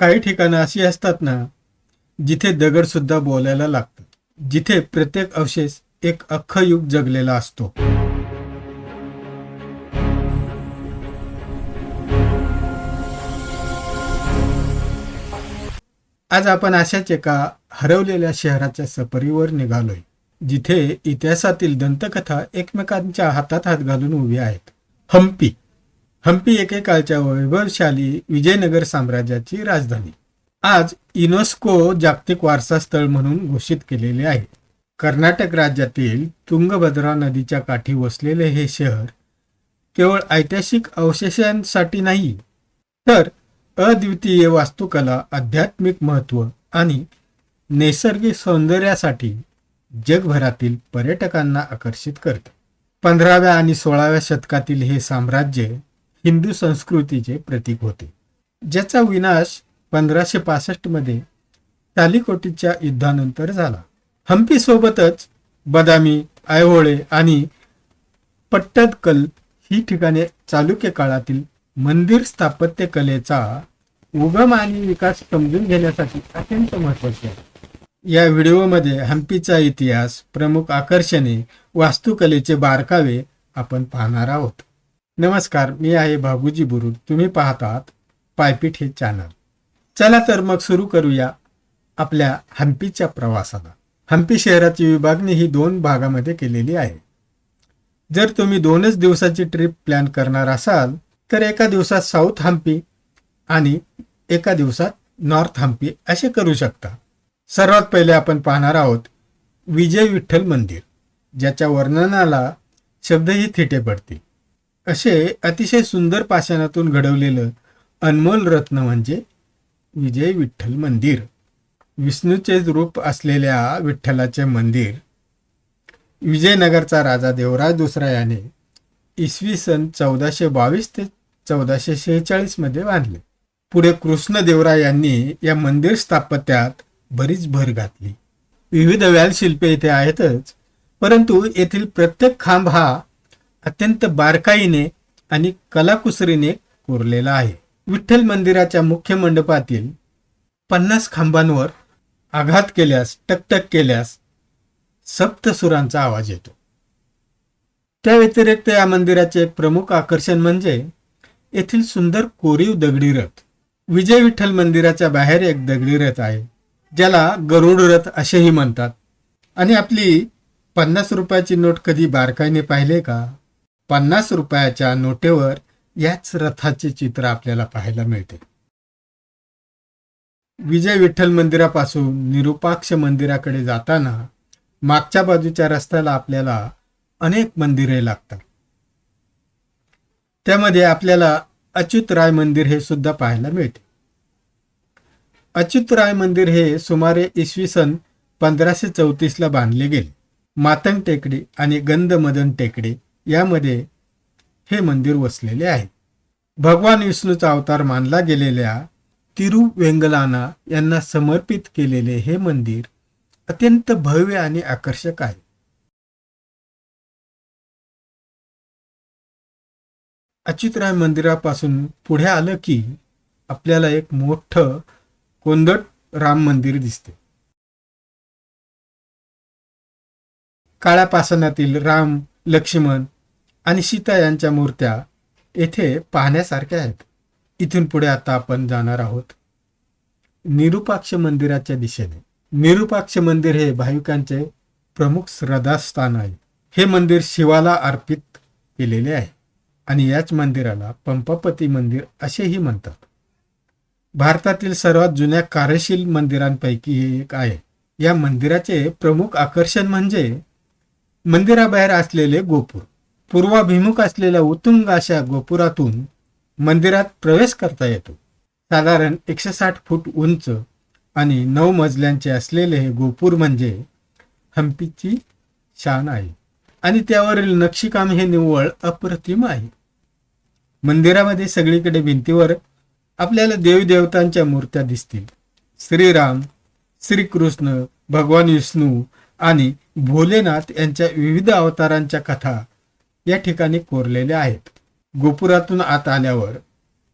काही ठिकाणं अशी असतात ना जिथे दगड सुद्धा बोलायला लागतात. जिथे प्रत्येक अवशेष एक अख्खं युग जगलेला असतो. आज आपण अशाच एका हरवलेल्या शहराच्या सफरीवर निघालोय जिथे इतिहासातील दंतकथा एकमेकांच्या हातात हात घालून उभी आहेत. हम्पी हम्पी एकेकाळच्या वैभवशाली विजयनगर साम्राज्याची राजधानी. आज युनेस्को जागतिक वारसा स्थळ म्हणून घोषित केलेले आहे. कर्नाटक राज्यातील तुंगभद्रा नदीच्या काठी वसलेले हे शहर केवळ ऐतिहासिक अवशेषांसाठी नाही तर अद्वितीय वास्तुकला आध्यात्मिक महत्त्व आणि नैसर्गिक सौंदर्यासाठी जगभरातील पर्यटकांना आकर्षित करते. पंधराव्या आणि सोळाव्या शतकातील हे साम्राज्य हिंदू संस्कृतीचे प्रतीक होते. ज्याचा विनाश पंधराशे पासष्टमध्ये तालिकोटीच्या युद्धानंतर झाला. हम्पी सोबतच बदामी आयहोळे आणि पट्टदकल ही ठिकाणे चालुक्य काळातील मंदिर स्थापत्य कलेचा उगम आणि विकास समजून घेण्यासाठी अत्यंत महत्त्वाचे आहे. या व्हिडिओमध्ये हम्पीचा इतिहास प्रमुख आकर्षणे वास्तुकलेचे बारकावे आपण पाहणार आहोत. नमस्कार मी आहे बाबूजी बुरुड तुम्ही पाहत आहात पायपीठ हे चॅनल चला तर मग सुरू करूया आपल्या हम्पीच्या प्रवासाला. हम्पी शहराची विभागणी ही दोन भागामध्ये केलेली आहे. जर तुम्ही दोनच दिवसाची ट्रिप प्लॅन करणार असाल तर एका दिवसात साऊथ हम्पी आणि एका दिवसात नॉर्थ हम्पी असे करू शकता. सर्वात पहिले आपण पाहणार आहोत विजय विठ्ठल मंदिर ज्याच्या वर्णनाला शब्दही थिटे पडतील. असे अतिशय सुंदर पाषाणातून घडवलेलं अनमोल रत्न म्हणजे विजय विठ्ठल मंदिर. विष्णूचे रूप असलेल्या विठ्ठलाचे मंदिर. विजयनगरचा राजा देवराज दुसरा याने इसवी सन चौदाशे बावीस ते चौदाशे शेहेचाळीसमध्ये बांधले. पुढे कृष्णदेवराय यांनी या मंदिर स्थापत्यात बरीच भर घातली. विविध व्यालशिल्पे इथे आहेतच परंतु येथील प्रत्येक खांब हा अत्यंत बारकाईने आणि कलाकुसरीने कोरलेला आहे. विठ्ठल मंदिराच्या मुख्य मंडपातील पन्नास खांबांवर आघात केल्यास टकटक केल्यास सप्तसुरांचा आवाज येतो. त्या व्यतिरिक्त या मंदिराचे एक प्रमुख आकर्षण म्हणजे येथील सुंदर कोरीव दगडी रथ. विजय विठ्ठल मंदिराच्या बाहेर एक दगडी रथ आहे ज्याला गरुड रथ असेही म्हणतात. आणि आपली पन्नास रुपयाची नोट कधी बारकाईने पाहिले का? पन्नास रुपयाच्या नोटेवर याच रथाचे चित्र आपल्याला पाहायला मिळते. विजय विठ्ठल मंदिरापासून निरुपाक्ष मंदिराकडे जाताना मागच्या बाजूच्या रस्त्याला आपल्याला अनेक मंदिरे लागतात. त्यामध्ये आपल्याला अच्युत राय मंदिर हे सुद्धा पाहायला मिळते. अच्युत राय मंदिर हे सुमारे इसवी सन पंधराशे चौतीसला बांधले गेले. मातंग टेकडी आणि गंधमदन टेकडी यामध्ये हे मंदिर वसलेले आहे. भगवान विष्णूचा अवतार मानला गेलेल्या तिरुवेंगलाना यांना समर्पित केलेले हे मंदिर अत्यंत भव्य आणि आकर्षक आहे. अच्युतराय मंदिरापासून पुढे आलं की आपल्याला एक मोठं कोंदट राम मंदिर दिसते. काळ्या पासनातील राम लक्ष्मण आणि सीता यांच्या मूर्त्या येथे पाहण्यासारख्या आहेत. इथून पुढे आता आपण जाणार आहोत निरुपाक्ष मंदिराच्या दिशेने. निरुपाक्ष मंदिर हे भाविकांचे प्रमुख श्रद्धास्थान आहे. हे मंदिर शिवाला अर्पित केलेले आहे आणि याच मंदिराला पंपापती मंदिर असेही म्हणतात. भारतातील सर्वात जुन्या कार्यशील मंदिरांपैकी हे एक आहे. या मंदिराचे प्रमुख आकर्षण म्हणजे मंदिराबाहेर असलेले गोपूर. पूर्वाभिमुख असलेल्या उत्तुंग अशा गोपुरातून मंदिरात प्रवेश करता येतो. साधारण एकशे साठ फूट उंच आणि नऊ मजल्यांचे असलेले हे गोपूर म्हणजे हम्पीची शान आहे. आणि त्यावरील नक्षीकाम हे निव्वळ अप्रतिम आहे. मंदिरामध्ये सगळीकडे भिंतीवर आपल्याला देवदेवतांच्या मूर्त्या दिसतील. श्रीराम श्रीकृष्ण भगवान विष्णू आणि भोलेनाथ यांच्या विविध अवतारांच्या कथा या ठिकाणी कोरलेल्या आहेत. गोपुरातून आत आल्यावर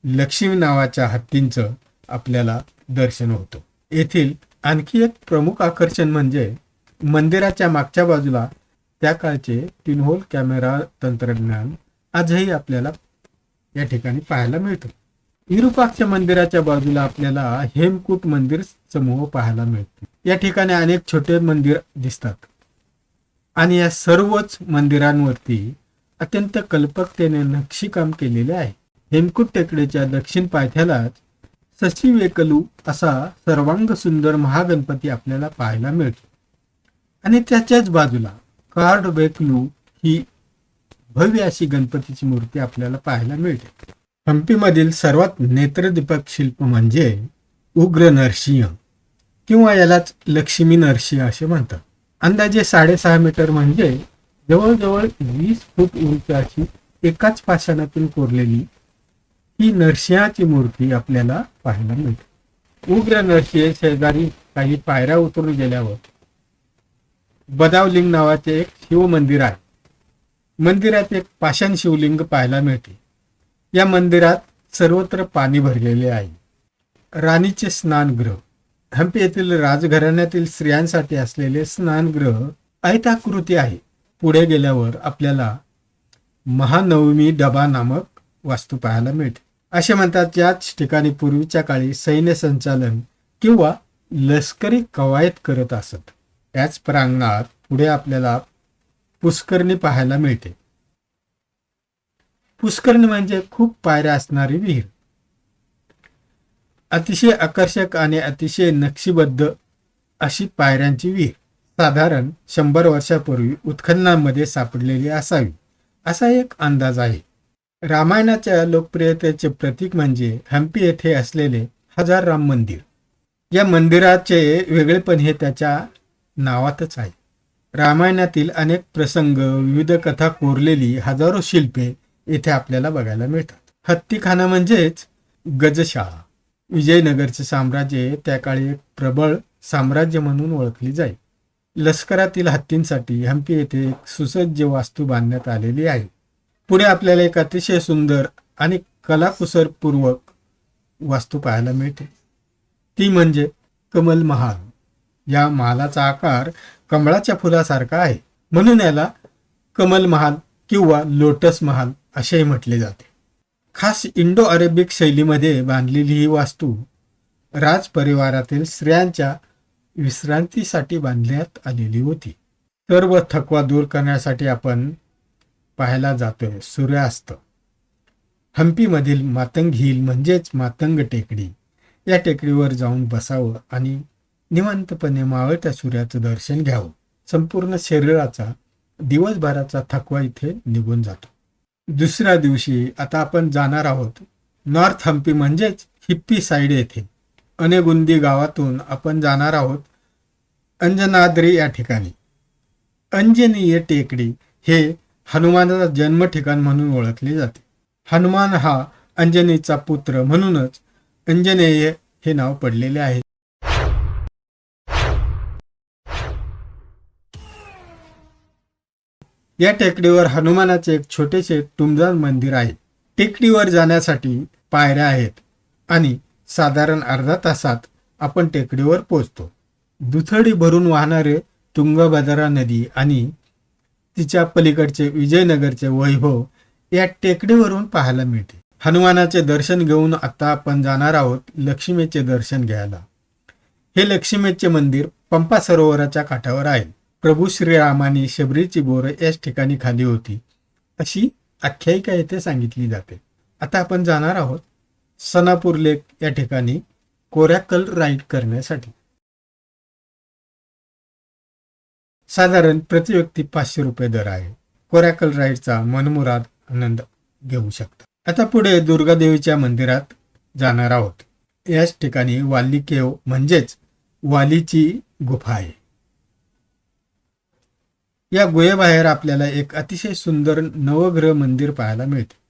लक्ष्मी नावाच्या हत्तींचं आपल्याला दर्शन होतं. येथील आणखी एक प्रमुख आकर्षण म्हणजे मंदिराच्या मागच्या बाजूला त्या काळचे पिनहोल कॅमेरा तंत्रज्ञान आजही आपल्याला या ठिकाणी पाहायला मिळतं. विरुपाक्ष मंदिराच्या बाजूला आपल्याला हेमकूट मंदिर समूह पाहायला मिळते. या ठिकाणी अनेक छोटे मंदिर दिसतात. आणि या सर्वच मंदिरांवरती अत्यंत कल्पकतेने नक्षीकाम केलेले आहे. हेमकुट टेकडीच्या दक्षिण पायथ्यालाच सशिवेकलू असा सर्वांग सुंदर महागणपती आपल्याला पाहायला मिळतो. आणि त्याच्याच बाजूला कार्ड वेकलू ही भव्य अशी गणपतीची मूर्ती आपल्याला पाहायला मिळते. हम्पीमधील सर्वात नेत्रदीपक शिल्प म्हणजे उग्र नरसिंह किंवा यालाच लक्ष्मी नरसिंह असे म्हणतात. अंदाजे साडेसहा मीटर म्हणजे जवळजवळ वीस फूट उंचाची अशी एकाच पाषाणातून कोरलेली ही नरसिंहाची मूर्ती आपल्याला पाहायला मिळते. उग्र नरसिंह शेजारी काही पायऱ्या उतरून गेल्यावर बदावलिंग नावाचे एक शिव मंदिर आहे. मंदिरात एक पाषाण शिवलिंग पाहायला मिळते. या मंदिरात सर्वत्र पाणी भरलेले आहे. राणीचे स्नानगृह हम्पी येथील राजघराण्यातील स्त्रियांसाठी असलेले स्नानगृह आयताकृती आहे. पुढे गेल्यावर आपल्याला महानवमी डबा नामक वास्तू पाहायला मिळते. असे म्हणतात याच ठिकाणी पूर्वीच्या काळी सैन्य संचालन किंवा लष्करी कवायत करत असत. त्याच प्रांगणात पुढे आपल्याला पुष्करणी पाहायला मिळते. पुष्करणी म्हणजे खूप पायऱ्या असणारी विहीर. अतिशय आकर्षक आणि अतिशय नक्षीबद्ध अशी पायऱ्यांची विहीर. साधारण शंभर वर्षापूर्वी उत्खननामध्ये सापडलेली असावी असा एक अंदाज आहे. रामायणाच्या लोकप्रियतेचे प्रतीक म्हणजे हम्पी येथे असलेले हजार राम मंदिर. या मंदिराचे वेगळेपण हे त्याच्या नावातच आहे. रामायणातील अनेक प्रसंग विविध कथा कोरलेली हजारो शिल्पे येथे आपल्याला बघायला मिळतात. हत्तीखाना म्हणजेच गजशाळा. विजयनगरचे साम्राज्य त्या काळी एक प्रबळ साम्राज्य म्हणून ओळखली जाईल लष्करातील हत्तींसाठी हम्पी येथे एक सुसज्ज वास्तू बांधण्यात आलेली आहे. पुढे आपल्याला एक अतिशय सुंदर आणि कलाकुसरपूर्वक वास्तू पाहायला मिळते. ती म्हणजे कमल महाल. या महालाचा आकार कमळाच्या फुलासारखा आहे. म्हणून याला कमल महाल किंवा लोटस महाल असेही म्हटले जाते. खास इंडो अरेबिक शैलीमध्ये बांधलेली ही वास्तू राजपरिवारातील स्त्रियांच्या विश्रांतीसाठी बांधण्यात आलेली होती. सर्व थकवा दूर करण्यासाठी आपण पाहायला जातोय. सूर्यास्त. हम्पीमधील मातंग हिल म्हणजेच मातंग टेकडी. या टेकडीवर जाऊन बसावं आणि निवांतपणे मावळत्या सूर्याचं दर्शन घ्यावं. संपूर्ण शरीराचा दिवसभराचा थकवा इथे निघून जातो. दुसऱ्या दिवशी आता आपण जाणार आहोत नॉर्थ हम्पी म्हणजेच हिप्पी साईड येथे. अनेगुंदी गावातून आपण जाणार आहोत. अंजनाद्री या ठिकाणी. अंजनीय टेकडी हे हनुमानाचा जन्म ठिकाण म्हणून ओळखले जाते. हनुमान हा अंजनीचा पुत्र म्हणूनच अंजनेय हे नाव पडलेले आहे. या टेकडीवर हनुमानाचे एक छोटेसे टुमदान मंदिर आहे. टेकडीवर जाण्यासाठी पायऱ्या आहेत आणि साधारण अर्धा तासात आपण टेकडीवर पोचतो दुथडी भरून वाहणारे तुंगभद्रा नदी आणि तिच्या पलीकडचे विजयनगरचे वैभव या टेकडीवरून पाहायला मिळते. हनुमानाचे दर्शन घेऊन आता आपण जाणार आहोत लक्ष्मीचे दर्शन घ्यायला. हे लक्ष्मीचे मंदिर पंपा सरोवराच्या काठावर आहे. प्रभू श्रीरामाने शबरीची बोरं याच ठिकाणी खाली होती. अशी आख्यायिका येथे सांगितली जाते. आता आपण जाणार आहोत सनापूर लेक या ठिकाणी कोरॅकल राईड करण्यासाठी. साधारण प्रति व्यक्ती पाचशे रुपये दर आहे. कोरॅकल राईडचा मनमुराद आनंद घेऊ शकता. आता पुढे दुर्गादेवीच्या मंदिरात जाणार आहोत. याच ठिकाणी वाली केव म्हणजेच वालीची गुफा आहे. या गुहेबाहेर आपल्याला एक अतिशय सुंदर नवग्रह मंदिर पाहायला मिळते.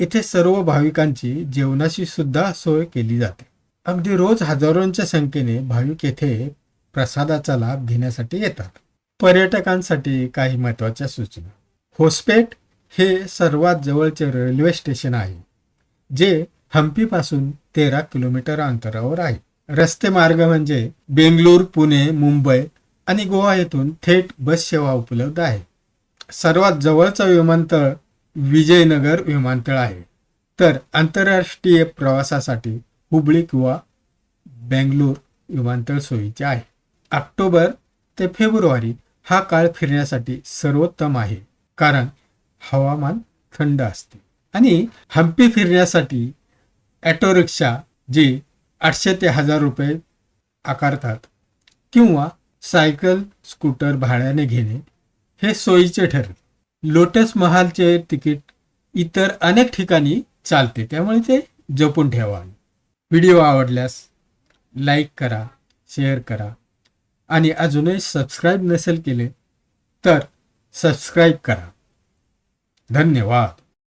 इथे सर्व भाविकांची जेवणाची सुद्धा सोय केली जाते. अगदी रोज हजारोंच्या संख्येने भाविक येथे प्रसादाचा लाभ घेण्यासाठी येतात. पर्यटकांसाठी काही महत्त्वाच्या सूचना. होस्पेट हे सर्वात जवळचे रेल्वे स्टेशन आहे जे हम्पीपासून तेरा किलोमीटर अंतरावर आहे. रस्ते मार्ग म्हणजे बेंगळूर पुणे मुंबई आणि गोवा येथून थेट बस सेवा उपलब्ध आहे. सर्वात जवळचं विमानतळ विजयनगर विमानतळ आहे. तर आंतरराष्ट्रीय प्रवासासाठी हुबळी किंवा बेंगलोर विमानतळ सोयीचे आहे. ऑक्टोबर ते फेब्रुवारी हा काळ फिरण्यासाठी सर्वोत्तम आहे. कारण हवामान थंड असते. आणि हम्पी फिरण्यासाठी ॲटो रिक्षा जी आठशे ते हजार रुपये आकारतात किंवा सायकल स्कूटर भाड्याने घेणे हे सोयीचे ठरते. लोटस महालचे तिकीट इतर अनेक ठिकाणी चालते. त्यामुळे ते जपून ठेवा. व्हिडिओ आवडल्यास लाईक करा शेअर करा आणि अजूनही सबस्क्राईब नसेल केले तर सबस्क्राईब करा. धन्यवाद.